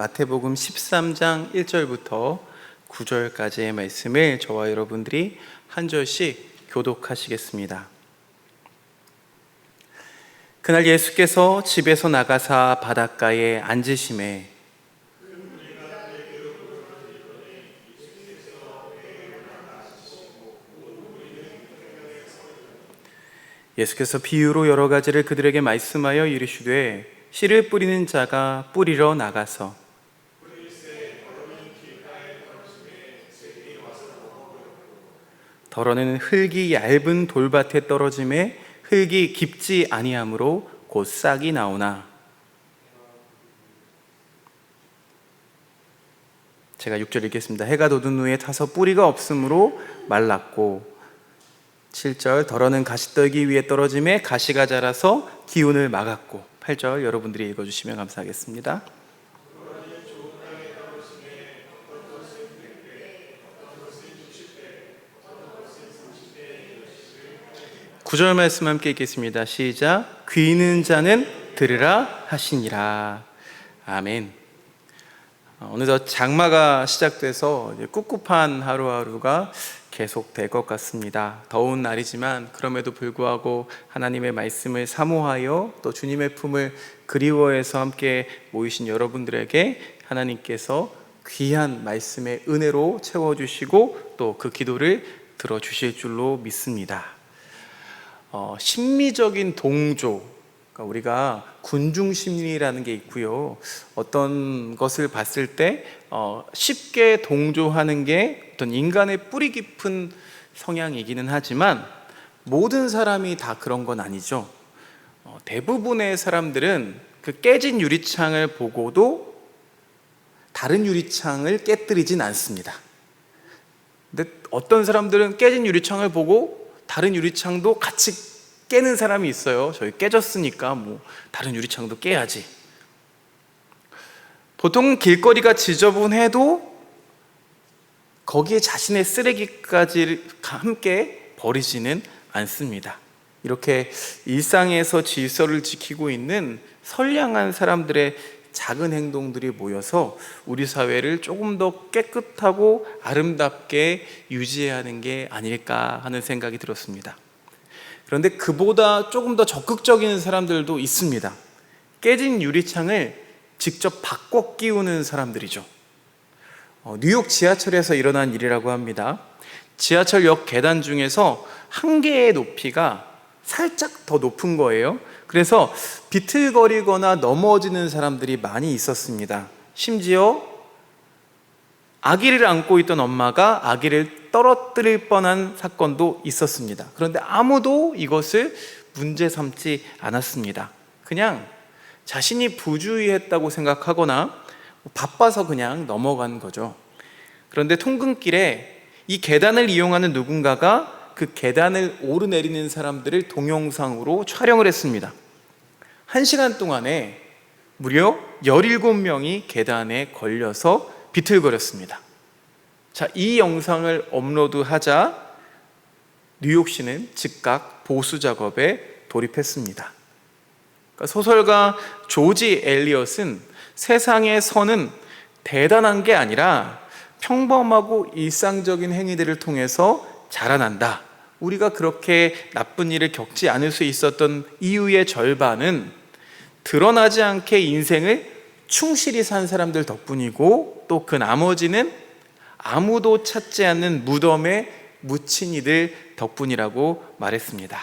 마태복음 13장 1절부터 9절까지의 말씀을 저와 여러분들이 한 절씩 교독하시겠습니다. 그날 예수께서 집에서 나가사 바닷가에 앉으심에 예수께서 비유로 여러 가지를 그들에게 말씀하여 이르시되 씨를 뿌리는 자가 뿌리러 나가서 덜어는 흙이 얇은 돌밭에 떨어짐에 흙이 깊지 아니하므로 곧 싹이 나오나 제가 6절 읽겠습니다. 해가 돋은 후에 타서 뿌리가 없으므로 말랐고 7절 덜어는 가시떨기 위에 떨어짐에 가시가 자라서 기운을 막았고 8절 여러분들이 읽어 주시면 감사하겠습니다. 구절 말씀 함께 읽겠습니다. 시작. 귀 있는 자는 들으라 하시니라. 아멘. 어, 어느덧 장마가 시작돼서 꿉꿉한 하루하루가 계속될 것 같습니다. 더운 날이지만 그럼에도 불구하고 하나님의 말씀을 사모하여 또 주님의 품을 그리워해서 함께 모이신 여러분들에게 하나님께서 귀한 말씀의 은혜로 채워주시고 또 그 기도를 들어주실 줄로 믿습니다. 어, 심리적인 동조, 그러니까 우리가 군중 심리라는 게 있고요. 어떤 것을 봤을 때 어, 쉽게 동조하는 게 어떤 인간의 뿌리 깊은 성향이기는 하지만 모든 사람이 다 그런 건 아니죠. 어, 대부분의 사람들은 그 깨진 유리창을 보고도 다른 유리창을 깨뜨리진 않습니다. 근데 어떤 사람들은 깨진 유리창을 보고 다른 유리창도 같이 깨는 사람이 있어요. 저희 깨졌으니까 뭐 다른 유리창도 깨야지. 보통 길거리가 지저분해도 거기에 자신의 쓰레기까지 함께 버리지는 않습니다. 이렇게 일상에서 질서를 지키고 있는 선량한 사람들의 작은 행동들이 모여서 우리 사회를 조금 더 깨끗하고 아름답게 유지해야 하는 게 아닐까 하는 생각이 들었습니다. 그런데 그보다 조금 더 적극적인 사람들도 있습니다. 깨진 유리창을 직접 바꿔 끼우는 사람들이죠. 어, 뉴욕 지하철에서 일어난 일이라고 합니다. 지하철역 계단 중에서 한 개의 높이가 살짝 더 높은 거예요. 그래서 비틀거리거나 넘어지는 사람들이 많이 있었습니다. 심지어 아기를 안고 있던 엄마가 아기를 떨어뜨릴 뻔한 사건도 있었습니다. 그런데 아무도 이것을 문제 삼지 않았습니다. 그냥 자신이 부주의했다고 생각하거나 바빠서 그냥 넘어간 거죠. 그런데 통근길에 이 계단을 이용하는 누군가가 그 계단을 오르내리는 사람들을 동영상으로 촬영을 했습니다. 한 시간 동안에 무려 17명이 계단에 걸려서 비틀거렸습니다. 자, 이 영상을 업로드하자 뉴욕시는 즉각 보수 작업에 돌입했습니다. 그러니까 소설가 조지 엘리엇은 세상의 선은 대단한 게 아니라 평범하고 일상적인 행위들을 통해서 자라난다. 우리가 그렇게 나쁜 일을 겪지 않을 수 있었던 이유의 절반은 드러나지 않게 인생을 충실히 산 사람들 덕분이고 또 그 나머지는 아무도 찾지 않는 무덤에 묻힌 이들 덕분이라고 말했습니다.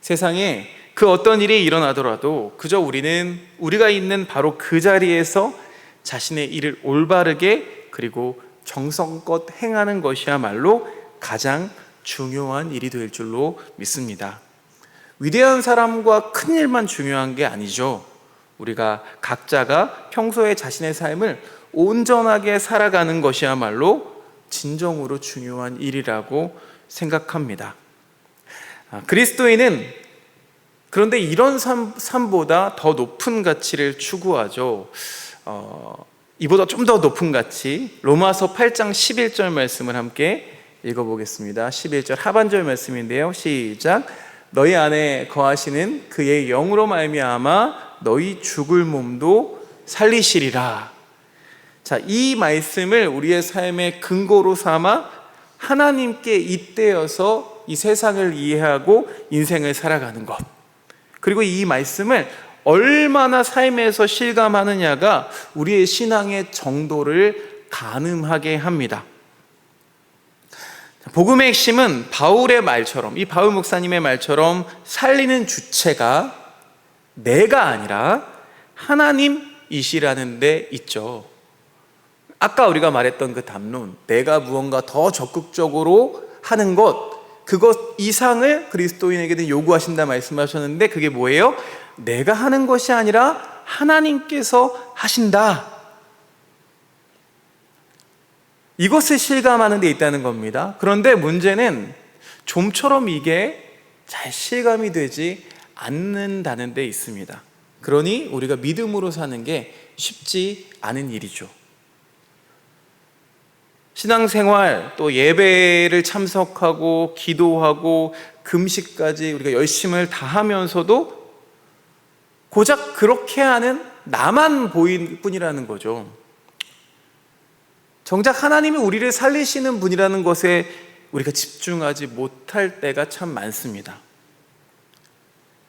세상에 그 어떤 일이 일어나더라도 그저 우리는 우리가 있는 바로 그 자리에서 자신의 일을 올바르게 그리고 정성껏 행하는 것이야말로 가장 중요한 일이 될 줄로 믿습니다. 위대한 사람과 큰 일만 중요한 게 아니죠. 우리가 각자가 평소에 자신의 삶을 온전하게 살아가는 것이야말로 진정으로 중요한 일이라고 생각합니다. 아, 그리스도인은 그런데 이런 삶, 삶보다 더 높은 가치를 추구하죠. 어, 이보다 좀 더 높은 가치, 로마서 8장 11절 말씀을 함께 읽어보겠습니다. 11절 하반절 말씀인데요. 시작. 너희 안에 거하시는 그의 영으로 말미암아 너희 죽을 몸도 살리시리라. 자, 이 말씀을 우리의 삶의 근거로 삼아 하나님께 잇대어서 이 세상을 이해하고 인생을 살아가는 것. 그리고 이 말씀을 얼마나 삶에서 실감하느냐가 우리의 신앙의 정도를 가늠하게 합니다. 복음의 핵심은 바울의 말처럼, 이 바울 목사님의 말처럼 살리는 주체가 내가 아니라 하나님이시라는 데 있죠. 아까 우리가 말했던 그 담론, 내가 무언가 더 적극적으로 하는 것, 그것 이상을 그리스도인에게는 요구하신다 말씀하셨는데 그게 뭐예요? 내가 하는 것이 아니라 하나님께서 하신다. 이것을 실감하는 데 있다는 겁니다. 그런데 문제는 좀처럼 이게 잘 실감이 되지 않는다는 데 있습니다. 그러니 우리가 믿음으로 사는 게 쉽지 않은 일이죠. 신앙생활 또 예배를 참석하고 기도하고 금식까지 우리가 열심을 다하면서도 고작 그렇게 하는 나만 보일 뿐이라는 거죠. 정작 하나님이 우리를 살리시는 분이라는 것에 우리가 집중하지 못할 때가 참 많습니다.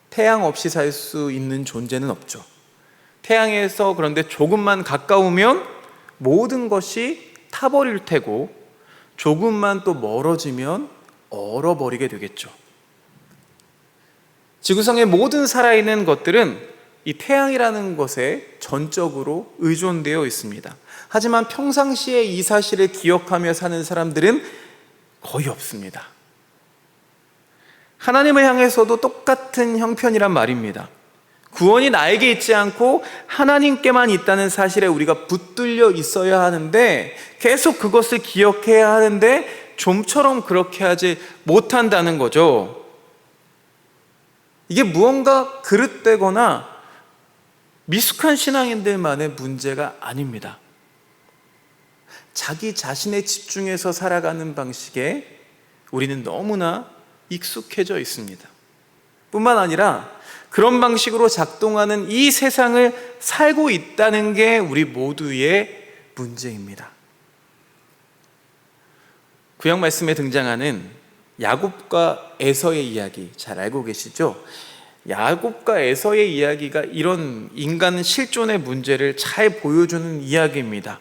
태양 없이 살 수 있는 존재는 없죠. 태양에서 그런데 조금만 가까우면 모든 것이 타버릴 테고 조금만 또 멀어지면 얼어버리게 되겠죠. 지구상의 모든 살아있는 것들은 이 태양이라는 것에 전적으로 의존되어 있습니다. 하지만 평상시에 이 사실을 기억하며 사는 사람들은 거의 없습니다. 하나님을 향해서도 똑같은 형편이란 말입니다. 구원이 나에게 있지 않고 하나님께만 있다는 사실에 우리가 붙들려 있어야 하는데 계속 그것을 기억해야 하는데 좀처럼 그렇게 하지 못한다는 거죠. 이게 무언가 그릇되거나 미숙한 신앙인들만의 문제가 아닙니다. 자기 자신에 집중해서 살아가는 방식에 우리는 너무나 익숙해져 있습니다. 뿐만 아니라 그런 방식으로 작동하는 이 세상을 살고 있다는 게 우리 모두의 문제입니다. 구약 말씀에 등장하는 야곱과 에서의 이야기 잘 알고 계시죠? 야곱과 에서의 이야기가 이런 인간 실존의 문제를 잘 보여주는 이야기입니다.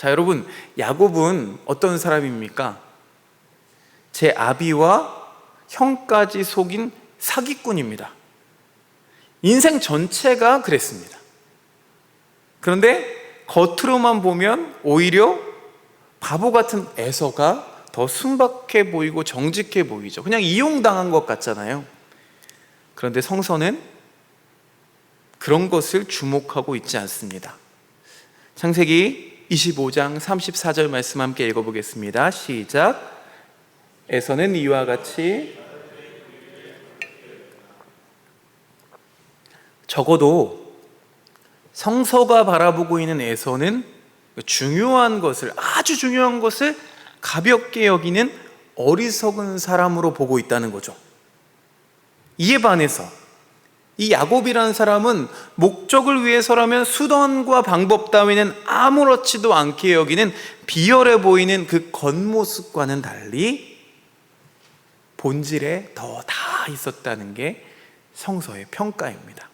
자, 여러분, 야곱은 어떤 사람입니까? 제 아비와 형까지 속인 사기꾼입니다. 인생 전체가 그랬습니다. 그런데 겉으로만 보면 오히려 바보 같은 에서가 더 순박해 보이고 정직해 보이죠. 그냥 이용당한 것 같잖아요. 그런데 성서는 그런 것을 주목하고 있지 않습니다. 창세기 25장 34절 말씀 함께 읽어보겠습니다. 시작. 에서는 이와 같이 적어도 성서가 바라보고 있는 에서는 중요한 것을 아주 중요한 것을 가볍게 여기는 어리석은 사람으로 보고 있다는 거죠. 이에 반해서 이 야곱이라는 사람은 목적을 위해서라면 수단과 방법 따위는 아무렇지도 않게 여기는 비열해 보이는 그 겉모습과는 달리 본질에 더 다 있었다는 게 성서의 평가입니다.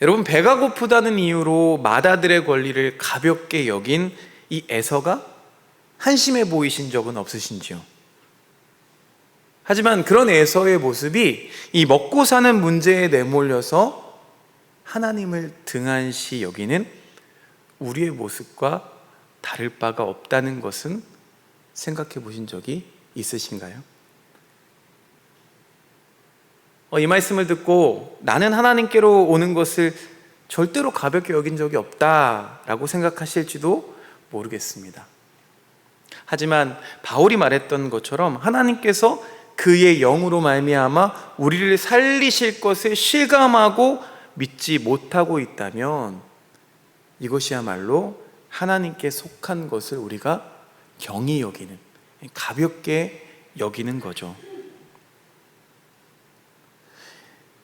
여러분 배가 고프다는 이유로 마다들의 권리를 가볍게 여긴 이 에서가 한심해 보이신 적은 없으신지요? 하지만 그런 에서의 모습이 이 먹고 사는 문제에 내몰려서 하나님을 등한시 여기는 우리의 모습과 다를 바가 없다는 것은 생각해 보신 적이 있으신가요? 어, 이 말씀을 듣고 나는 하나님께로 오는 것을 절대로 가볍게 여긴 적이 없다라고 생각하실지도 모르겠습니다. 하지만 바울이 말했던 것처럼 하나님께서 그의 영으로 말미암아 우리를 살리실 것을 실감하고 믿지 못하고 있다면 이것이야말로 하나님께 속한 것을 우리가 경히 여기는 가볍게 여기는 거죠.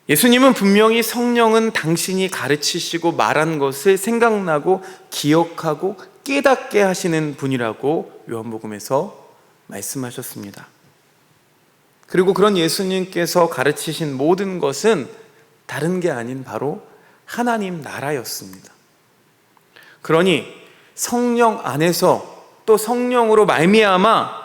예수님은 분명히 성령은 당신이 가르치시고 말한 것을 생각나고 기억하고 깨닫게 하시는 분이라고 요한복음에서 말씀하셨습니다. 그리고 그런 예수님께서 가르치신 모든 것은 다른 게 아닌 바로 하나님 나라였습니다. 그러니 성령 안에서 또 성령으로 말미암아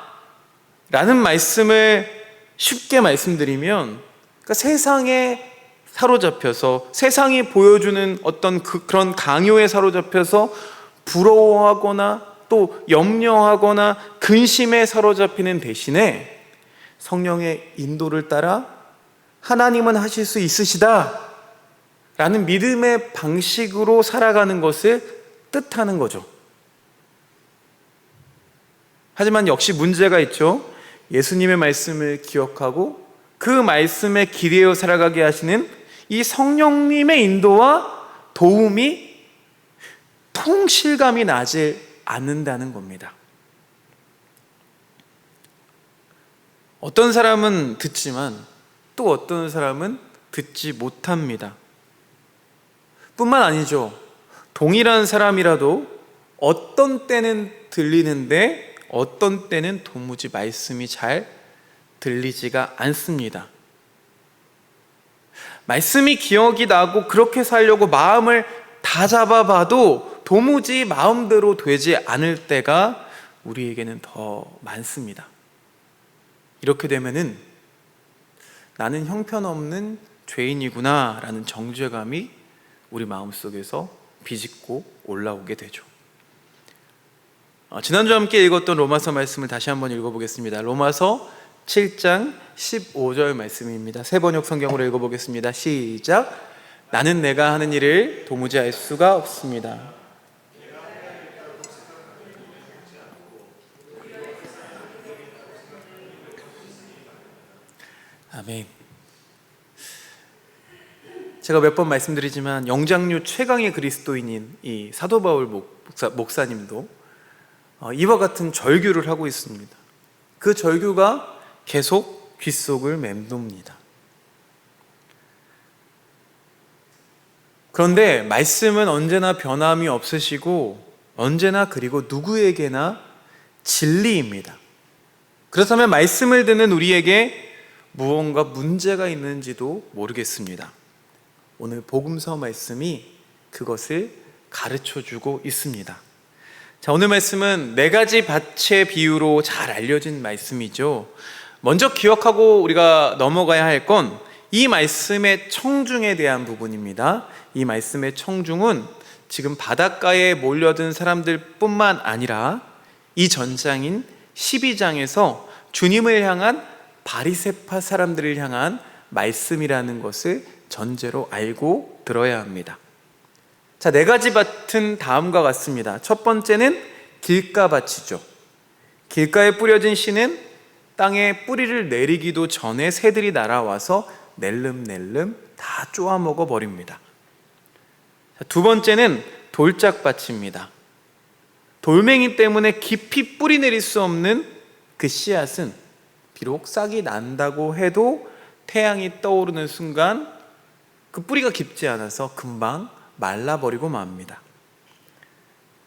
라는 말씀을 쉽게 말씀드리면 그러니까 세상에 사로잡혀서 세상이 보여주는 어떤 그, 그런 강요에 사로잡혀서 부러워하거나 또 염려하거나 근심에 사로잡히는 대신에 성령의 인도를 따라 하나님은 하실 수 있으시다 라는 믿음의 방식으로 살아가는 것을 뜻하는 거죠. 하지만 역시 문제가 있죠. 예수님의 말씀을 기억하고 그 말씀에 기대어 살아가게 하시는 이 성령님의 인도와 도움이 통실감이 나지 않는다는 겁니다. 어떤 사람은 듣지만 또 어떤 사람은 듣지 못합니다. 뿐만 아니죠. 동일한 사람이라도 어떤 때는 들리는데 어떤 때는 도무지 말씀이 잘 들리지가 않습니다. 말씀이 기억이 나고 그렇게 살려고 마음을 다 잡아봐도 도무지 마음대로 되지 않을 때가 우리에게는 더 많습니다. 이렇게 되면은 나는 형편없는 죄인이구나 라는 정죄감이 우리 마음속에서 비집고 올라오게 되죠. 어, 지난주 함께 읽었던 로마서 말씀을 다시 한번 읽어보겠습니다. 로마서 7장 15절 말씀입니다. 새 번역 성경으로 읽어보겠습니다. 시작. 나는 내가 하는 일을 도무지 알 수가 없습니다. 아멘. 제가 몇 번 말씀드리지만 영장류 최강의 그리스도인인 이 사도 바울 목사, 목사님도 어, 이와 같은 절규를 하고 있습니다. 그 절규가 계속 귓속을 맴돕니다. 그런데 말씀은 언제나 변함이 없으시고 언제나 그리고 누구에게나 진리입니다. 그렇다면 말씀을 듣는 우리에게 무언가 문제가 있는지도 모르겠습니다. 오늘 복음서 말씀이 그것을 가르쳐 주고 있습니다. 자, 오늘 말씀은 네 가지 밭의 비유로 잘 알려진 말씀이죠. 먼저 기억하고 우리가 넘어가야 할 건 이 말씀의 청중에 대한 부분입니다. 이 말씀의 청중은 지금 바닷가에 몰려든 사람들 뿐만 아니라 이 전장인 12장에서 주님을 향한 바리세파 사람들을 향한 말씀이라는 것을 전제로 알고 들어야 합니다. 자, 네 가지 밭은 다음과 같습니다. 첫 번째는 길가밭이죠. 길가에 뿌려진 씨는 땅에 뿌리를 내리기도 전에 새들이 날아와서 낼름낼름 다 쪼아 먹어 버립니다. 두 번째는 돌짝밭입니다. 돌멩이 때문에 깊이 뿌리 내릴 수 없는 그 씨앗은 비록 싹이 난다고 해도 태양이 떠오르는 순간 그 뿌리가 깊지 않아서 금방 말라버리고 맙니다.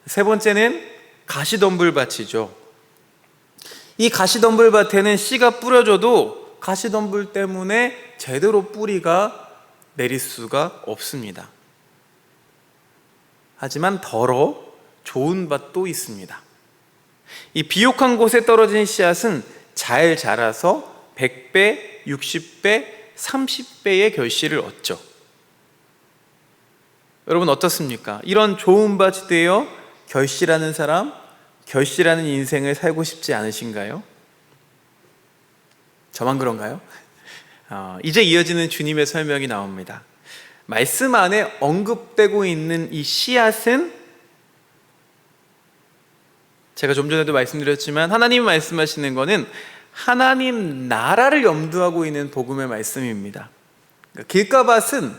세 번째는 가시덤불밭이죠. 이 가시덤불밭에는 씨가 뿌려져도 가시덤불 때문에 제대로 뿌리가 내릴 수가 없습니다. 하지만 덜어 좋은 밭도 있습니다. 이 비옥한 곳에 떨어진 씨앗은 잘 자라서 100배, 60배, 30배의 결실을 얻죠. 여러분 어떻습니까? 이런 좋은 밭이 되어 결실하는 사람, 결실하는 인생을 살고 싶지 않으신가요? 저만 그런가요? 어, 이제 이어지는 주님의 설명이 나옵니다. 말씀 안에 언급되고 있는 이 씨앗은 제가 좀 전에도 말씀드렸지만 하나님 말씀하시는 것은 하나님 나라를 염두하고 있는 복음의 말씀입니다. 그러니까 길가밭은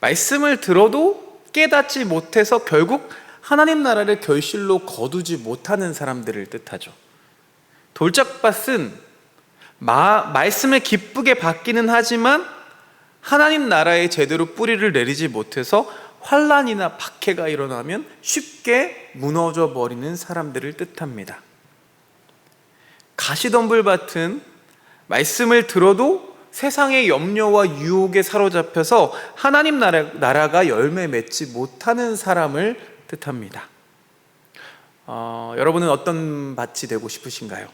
말씀을 들어도 깨닫지 못해서 결국 하나님 나라를 결실로 거두지 못하는 사람들을 뜻하죠. 돌짝밭은 마, 말씀을 기쁘게 받기는 하지만 하나님 나라에 제대로 뿌리를 내리지 못해서 환란이나 박해가 일어나면 쉽게 무너져 버리는 사람들을 뜻합니다. 가시덤불 밭은 말씀을 들어도 세상의 염려와 유혹에 사로잡혀서 하나님 나라, 나라 가 열매 맺지 못하는 사람을 뜻합니다. 어, 여러분은 어떤 밭이 되고 싶으신가요?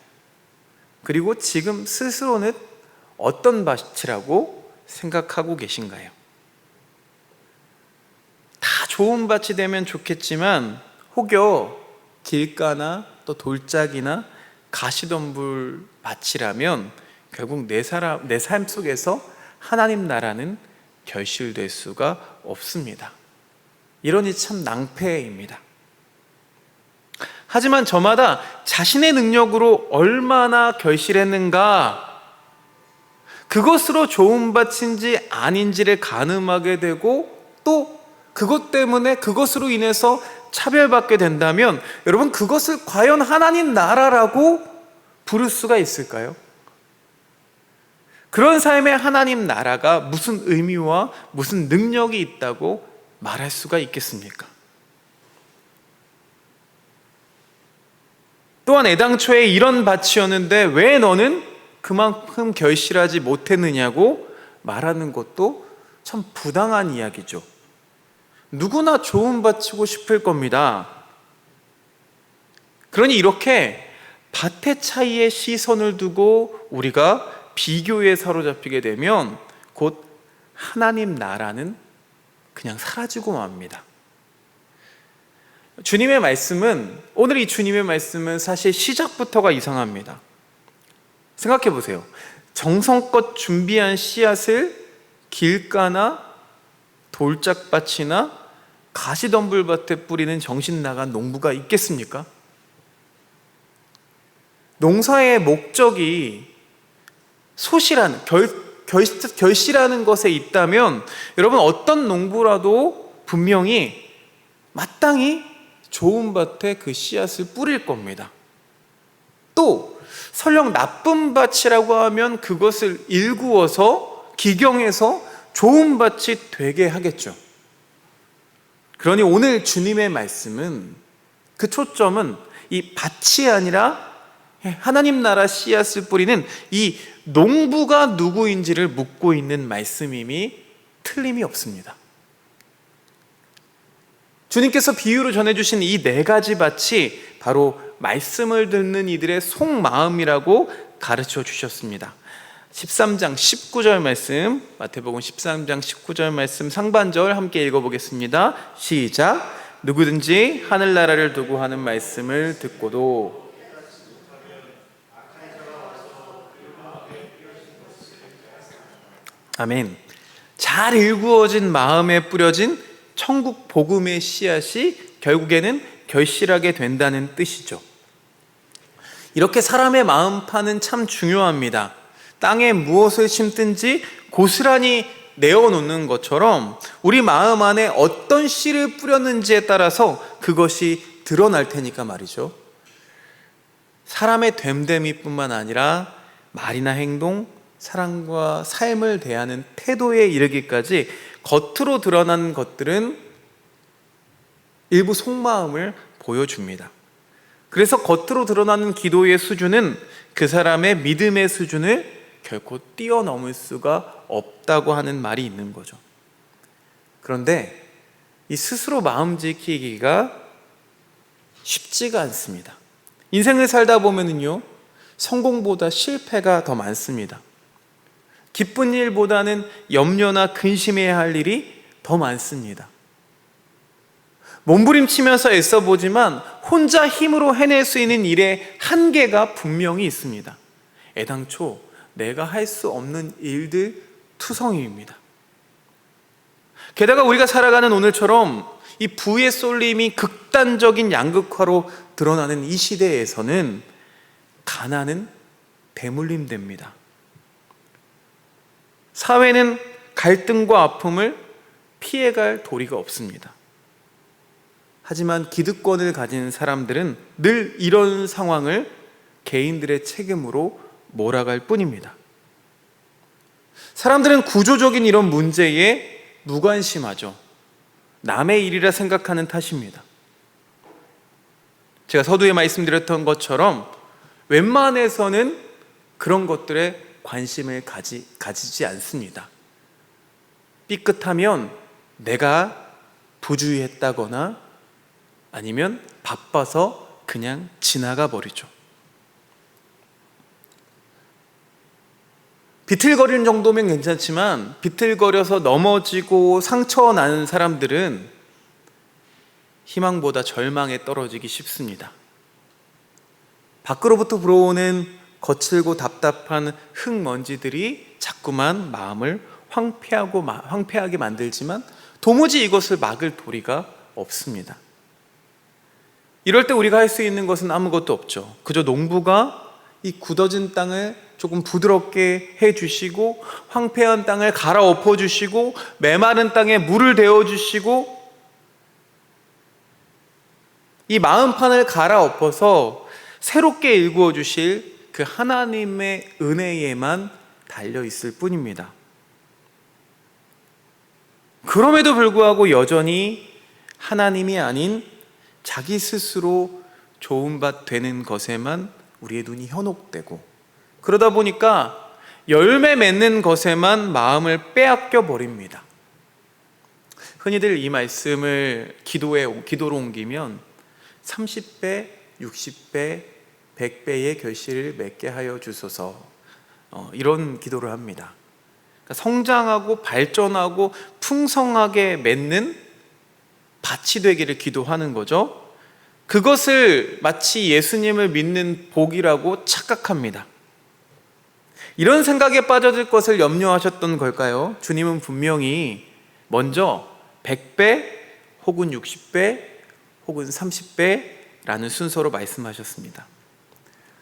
그리고 지금 스스로는 어떤 밭이라고 생각하고 계신가요? 다 좋은 밭이 되면 좋겠지만 혹여 길가나 또 돌짝이나 가시덤불 밭이라면 결국 내 사람 내 삶 속에서 하나님 나라는 결실될 수가 없습니다. 이러니 참 낭패입니다. 하지만 저마다 자신의 능력으로 얼마나 결실했는가 그것으로 좋은 밭인지 아닌지를 가늠하게 되고 또 그것 때문에 그것으로 인해서 차별받게 된다면 여러분 그것을 과연 하나님 나라라고 부를 수가 있을까요? 그런 삶에 하나님 나라가 무슨 의미와 무슨 능력이 있다고 말할 수가 있겠습니까? 또한 애당초에 이런 밭이었는데 왜 너는 그만큼 결실하지 못했느냐고 말하는 것도 참 부당한 이야기죠. 누구나 좋은 밭이고 싶을 겁니다. 그러니 이렇게 밭의 차이에 시선을 두고 우리가 비교에 사로잡히게 되면 곧 하나님 나라는 그냥 사라지고 맙니다. 주님의 말씀은 오늘 이 주님의 말씀은 사실 시작부터가 이상합니다. 생각해 보세요. 정성껏 준비한 씨앗을 길가나 돌짝밭이나 가시덤불밭에 뿌리는 정신 나간 농부가 있겠습니까? 농사의 목적이 소실한 결, 결, 결실하는 것에 있다면 여러분 어떤 농부라도 분명히 마땅히 좋은 밭에 그 씨앗을 뿌릴 겁니다. 또 설령 나쁜 밭이라고 하면 그것을 일구어서 기경해서 좋은 밭이 되게 하겠죠. 그러니 오늘 주님의 말씀은 그 초점은 이 밭이 아니라 하나님 나라 씨앗을 뿌리는 이 농부가 누구인지를 묻고 있는 말씀임이 틀림이 없습니다. 주님께서 비유로 전해주신 이 네 가지 밭이 바로 말씀을 듣는 이들의 속마음이라고 가르쳐 주셨습니다. 13장 19절 말씀, 마태복음 13장 19절 말씀 상반절 함께 읽어보겠습니다. 시작. 누구든지 하늘나라를 두고 하는 말씀을 듣고도 아멘. 잘 일구어진 마음에 뿌려진 천국 복음의 씨앗이 결국에는 결실하게 된다는 뜻이죠. 이렇게 사람의 마음 파는 참 중요합니다. 땅에 무엇을 심든지 고스란히 내어놓는 것처럼 우리 마음 안에 어떤 씨를 뿌렸는지에 따라서 그것이 드러날 테니까 말이죠. 사람의 됨됨이뿐만 아니라 말이나 행동, 사랑과 삶을 대하는 태도에 이르기까지 겉으로 드러난 것들은 일부 속마음을 보여줍니다. 그래서 겉으로 드러나는 기도의 수준은 그 사람의 믿음의 수준을 결코 뛰어넘을 수가 없다고 하는 말이 있는 거죠. 그런데 이 스스로 마음 지키기가 쉽지가 않습니다. 인생을 살다 보면은요, 성공보다 실패가 더 많습니다. 기쁜 일보다는 염려나 근심해야 할 일이 더 많습니다. 몸부림치면서 애써 보지만 혼자 힘으로 해낼 수 있는 일의 한계가 분명히 있습니다. 애당초 내가 할 수 없는 일들 투성이입니다. 게다가 우리가 살아가는 오늘처럼 이 부의 쏠림이 극단적인 양극화로 드러나는 이 시대에서는 가난은 대물림됩니다. 사회는 갈등과 아픔을 피해갈 도리가 없습니다. 하지만 기득권을 가진 사람들은 늘 이런 상황을 개인들의 책임으로 몰아갈 뿐입니다. 사람들은 구조적인 이런 문제에 무관심하죠. 남의 일이라 생각하는 탓입니다. 제가 서두에 말씀드렸던 것처럼 웬만해서는 그런 것들에 관심을 가지, 가지지 않습니다. 삐끗하면 내가 부주의했다거나 아니면 바빠서 그냥 지나가 버리죠. 비틀거리는 정도면 괜찮지만 비틀거려서 넘어지고 상처 나는 사람들은 희망보다 절망에 떨어지기 쉽습니다. 밖으로부터 불어오는 거칠고 답답한 흙먼지들이 자꾸만 마음을 황폐하고 마- 황폐하게 만들지만 도무지 이것을 막을 도리가 없습니다. 이럴 때 우리가 할 수 있는 것은 아무것도 없죠. 그저 농부가 이 굳어진 땅을 조금 부드럽게 해 주시고 황폐한 땅을 갈아엎어 주시고 메마른 땅에 물을 데워 주시고 이 마음판을 갈아엎어서 새롭게 일구어 주실 그 하나님의 은혜에만 달려 있을 뿐입니다. 그럼에도 불구하고 여전히 하나님이 아닌 자기 스스로 밭 되는 것에만 우리의 눈이 현혹되고 그러다 보니까 열매 맺는 것에만 마음을 빼앗겨 버립니다. 흔히들 이 말씀을 기도에 기도로 옮기면 30배, 60배, 100배의 결실을 맺게 하여 주소서 어, 이런 기도를 합니다. 그러니까 성장하고 발전하고 풍성하게 맺는 밭이 되기를 기도하는 거죠. 그것을 마치 예수님을 믿는 복이라고 착각합니다. 이런 생각에 빠져들 것을 염려하셨던 걸까요? 주님은 분명히 먼저 100배 혹은 60배 혹은 30배라는 순서로 말씀하셨습니다.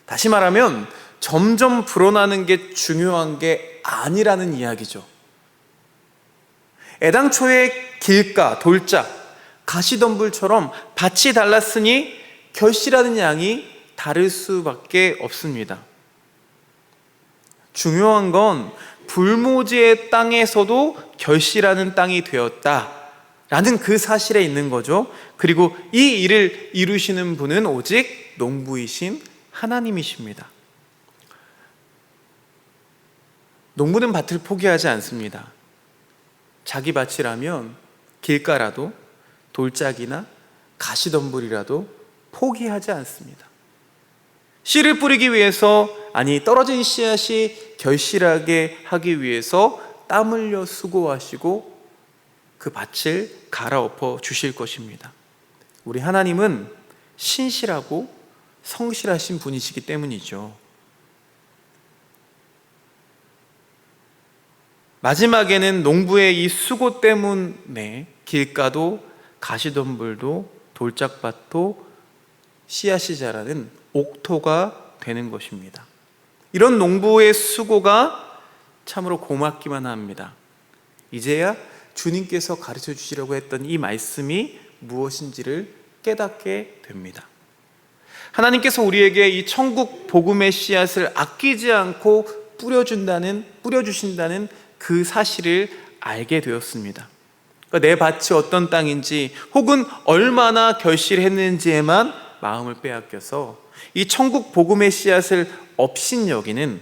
다시 말하면 점점 불어나는 게 중요한 게 아니라는 이야기죠. 애당초에 길가, 돌짝, 가시덤불처럼 밭이 달랐으니 결실하는 양이 다를 수밖에 없습니다. 중요한 건 불모지의 땅에서도 결실하는 땅이 되었다 라는 그 사실에 있는 거죠. 그리고 이 일을 이루시는 분은 오직 농부이신 하나님이십니다. 농부는 밭을 포기하지 않습니다. 자기 밭이라면 길가라도 돌짝이나 가시덤불이라도 포기하지 않습니다. 씨를 뿌리기 위해서 아니 떨어진 씨앗이 결실하게 하기 위해서 땀 흘려 수고하시고 그 밭을 갈아엎어 주실 것입니다. 우리 하나님은 신실하고 성실하신 분이시기 때문이죠. 마지막에는 농부의 이 수고 때문에 길가도 가시덤불도 돌짝밭도 씨앗이 자라는 옥토가 되는 것입니다. 이런 농부의 수고가 참으로 고맙기만 합니다. 이제야 주님께서 가르쳐 주시려고 했던 이 말씀이 무엇인지를 깨닫게 됩니다. 하나님께서 우리에게 이 천국 복음의 씨앗을 아끼지 않고 뿌려준다는 뿌려주신다는 그 사실을 알게 되었습니다. 그러니까 내 밭이 어떤 땅인지 혹은 얼마나 결실했는지에만 마음을 빼앗겨서 이 천국 복음의 씨앗을 업신여기는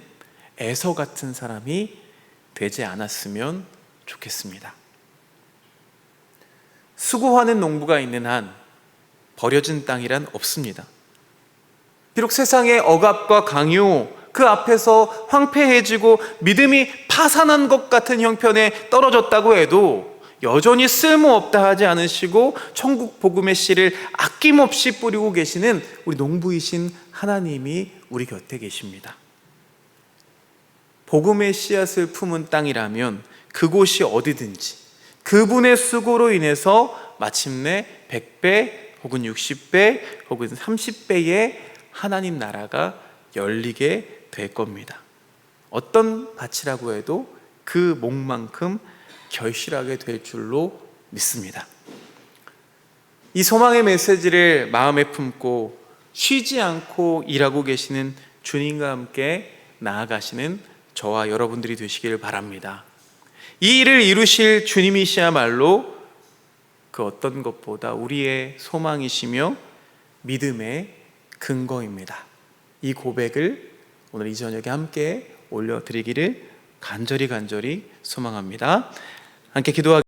에서 같은 사람이 되지 않았으면 좋겠습니다. 수고하는 농부가 있는 한 버려진 땅이란 없습니다. 비록 세상의 억압과 강요 그 앞에서 황폐해지고 믿음이 파산한 것 같은 형편에 떨어졌다고 해도 여전히 쓸모없다 하지 않으시고 천국 복음의 씨를 아낌없이 뿌리고 계시는 우리 농부이신 하나님이 우리 곁에 계십니다. 복음의 씨앗을 품은 땅이라면 그곳이 어디든지 그분의 수고로 인해서 마침내 100배 혹은 60배 혹은 30배의 하나님 나라가 열리게 될 겁니다. 어떤 밭이라고 해도 그 목만큼 결실하게 될 줄로 믿습니다. 이 소망의 메시지를 마음에 품고 쉬지 않고 일하고 계시는 주님과 함께 나아가시는 저와 여러분들이 되시길 바랍니다. 이 일을 이루실 주님이시야말로 그 어떤 것보다 우리의 소망이시며 믿음의 근거입니다. 이 고백을 오늘 이 저녁에 함께 올려드리기를 간절히 간절히 소망합니다. 함께 기도하